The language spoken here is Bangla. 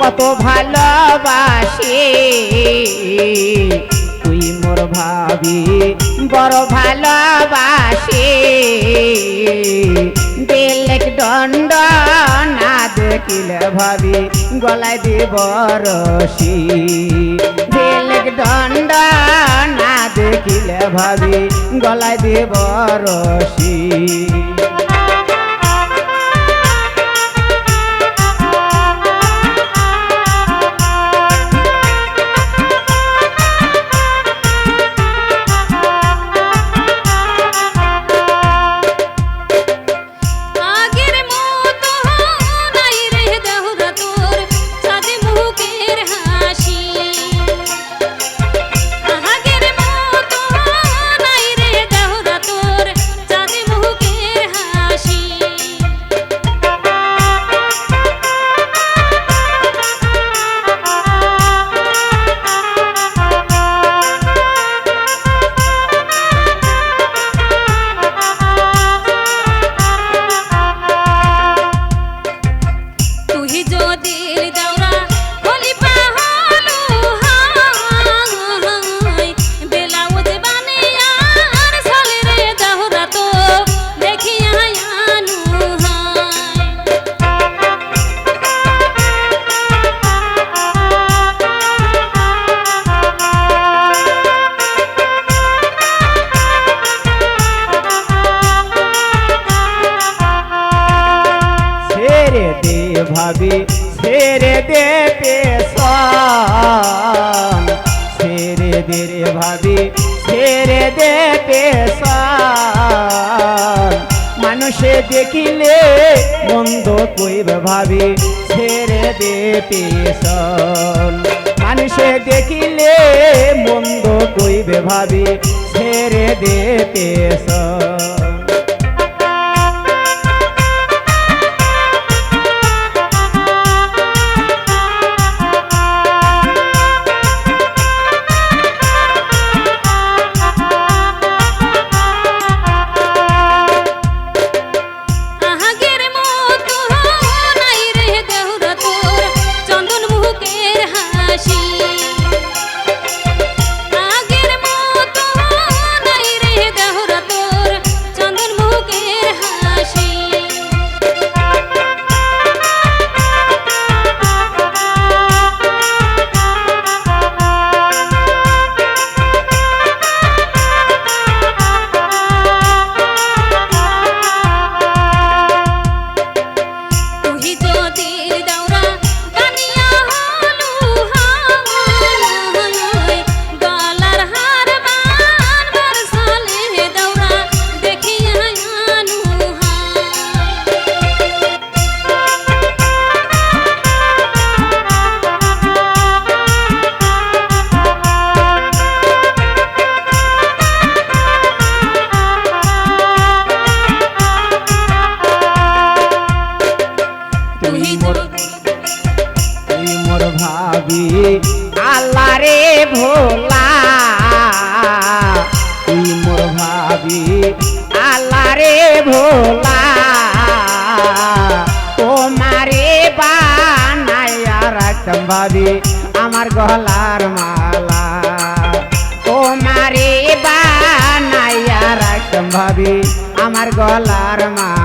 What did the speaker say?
কত ভালোবাসি। তুই মোর ভাবি, বড় ভালোবাসি। দিলেক দণ্ড না দেখিলে ভাবি, গলায় দি বরসি দিলেক দণ্ড না দেখিলে ভাবি, গলায় দি বরসি ধীরে ভাবি, ছেড়ে দে মানুষে দেখিলে মন্দ কইবে ভাবি, ছেড়ে দে পেশন। মানুষে দেখিলে মন্দ কইবে ভাবি, ছেড়ে দে পেশন। বানাইয়া রাখতাম ভাবি আমার গলার মালা। তোমারে বানাইয়া রাখতাম ভাবি আমার গলার মালা।